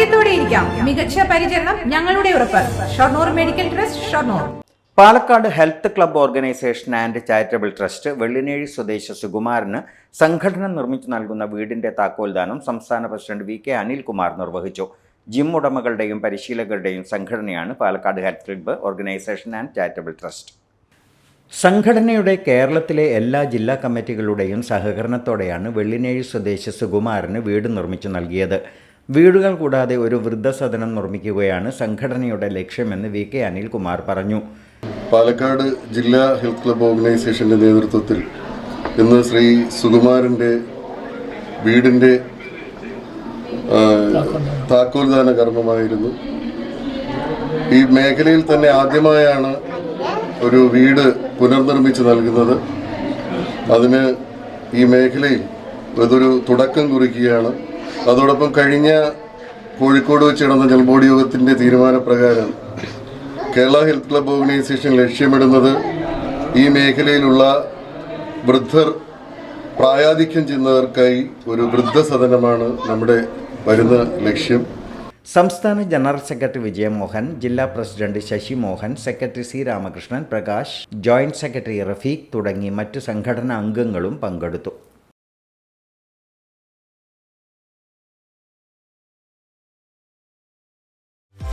ആരോഗ്യത്തോടെ ഇരിക്കാം. മികച്ച പരിചരണം ഞങ്ങളുടെ ഉറപ്പ്. Shoranur medical trust Shoranur. Palakkad health club organisation and charitable trust Vellinezhi സ്വദേശി സുകുമാരന് സംഘടന നിർമ്മിച്ചു നൽകുന്ന വീടിന്റെ താക്കോൽദാനം സംസ്ഥാന പ്രസിഡന്റ് വി കെ അനിൽകുമാർ നിർവഹിച്ചു. ജിം ഉടമകളുടെയും പരിശീലകരുടെയും സംഘടനയാണ് Palakkad health club organisation and charitable trust. സംഘടനയുടെ കേരളത്തിലെ എല്ലാ ജില്ലാ കമ്മിറ്റികളുടെയും സഹകരണത്തോടെയാണ് വെള്ളിനേഴി സ്വദേശി സുകുമാരന് വീട് നിർമ്മിച്ചു നൽകിയത്. വീടുകൾ കൂടാതെ ഒരു വൃദ്ധസദനം നിർമ്മിക്കുകയാണ് സംഘടനയുടെ ലക്ഷ്യമെന്ന് വി കെ അനിൽകുമാർ പറഞ്ഞു. പാലക്കാട് ജില്ലാ ഹെൽത്ത് ക്ലബ് ഓർഗനൈസേഷന്റെ നേതൃത്വത്തിൽ ഇന്ന് ശ്രീ സുകുമാരന്റെ വീടിന്റെ ആ, താക്കോൽദാന കർമ്മമായിരുന്നു. ഈ മേഖലയിൽ തന്നെ ആദ്യമായാണ് ഒരു വീട് പുനർനിർമ്മിച്ച് നൽകുന്നത്. അതിന് ഈ മേഖലയിൽ ഇതൊരു തുടക്കം കുറിക്കുകയാണ്. അതോടൊപ്പം കഴിഞ്ഞ കോഴിക്കോട് വെച്ച് നടന്ന ജൽബോർഡ് യോഗത്തിന്റെ തീരുമാനപ്രകാരം കേരള ഹെൽത്ത് ക്ലബ് ഓർഗനൈസേഷൻ ലക്ഷ്യമിടുന്നത് ഈ മേഖലയിലുള്ള വൃദ്ധർ പ്രായാധിക്യം ചെയ്യുന്നവർക്കായി ഒരു വൃദ്ധസദനമാണ് നമ്മുടെ വരുന്ന ലക്ഷ്യം. സംസ്ഥാന ജനറൽ സെക്രട്ടറി വിജയമോഹൻ ജില്ലാ president Sasi Mohan secretary C Ramakrishnan Prakash joint secretary Rafeeq തുടങ്ങി മറ്റ് സംഘടനാ അംഗങ്ങളും പങ്കെടുത്തു.